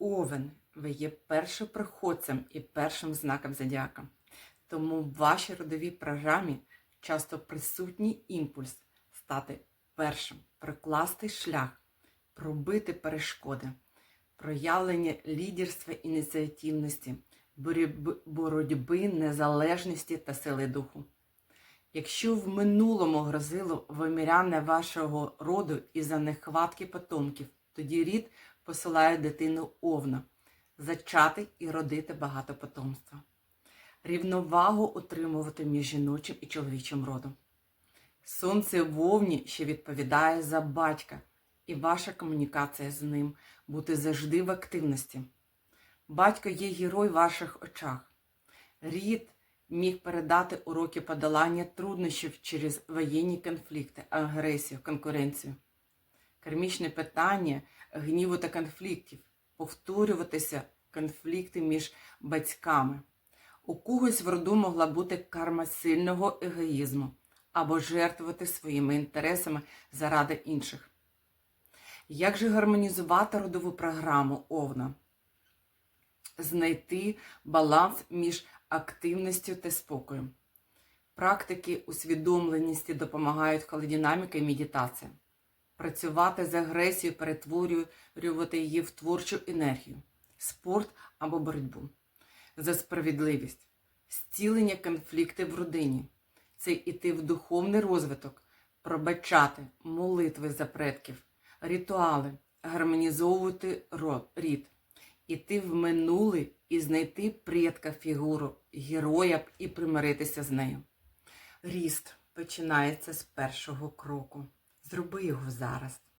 Овен, ви є першопроходцем і першим знаком зодіака. Тому в вашій родовій програмі часто присутній імпульс стати першим, прокласти шлях, пробити перешкоди, проявлення лідерства ініціативності, боротьби- незалежності та сили духу. Якщо в минулому грозило виміряння вашого роду із-за нехватки потомків, тоді рід посилає дитину овна зачати і родити багато потомства. Рівновагу утримувати між жіночим і чоловічим родом. Сонце в вовні ще відповідає за батька, і ваша комунікація з ним бути завжди в активності. Батько є герой в ваших очах. Рід міг передати уроки подолання труднощів через воєнні конфлікти, агресію, конкуренцію. Кармічне питання гніву та конфліктів, повторюватися конфлікти між батьками. У когось в роду могла бути карма сильного егоїзму або жертвувати своїми інтересами заради інших. Як же гармонізувати родову програму Овна? Знайти баланс між активністю та спокоєм. Практики усвідомленості допомагають холодинаміка і медитація. Працювати з агресією, перетворювати її в творчу енергію, спорт або боротьбу. За справедливість, зцілення конфліктів в родині. Це йти в духовний розвиток, пробачати, молитви за предків, ритуали, гармонізовувати рід, іти в минуле і знайти предка фігуру, героя і примиритися з нею. Ріст починається з першого кроку. Зроби його зараз.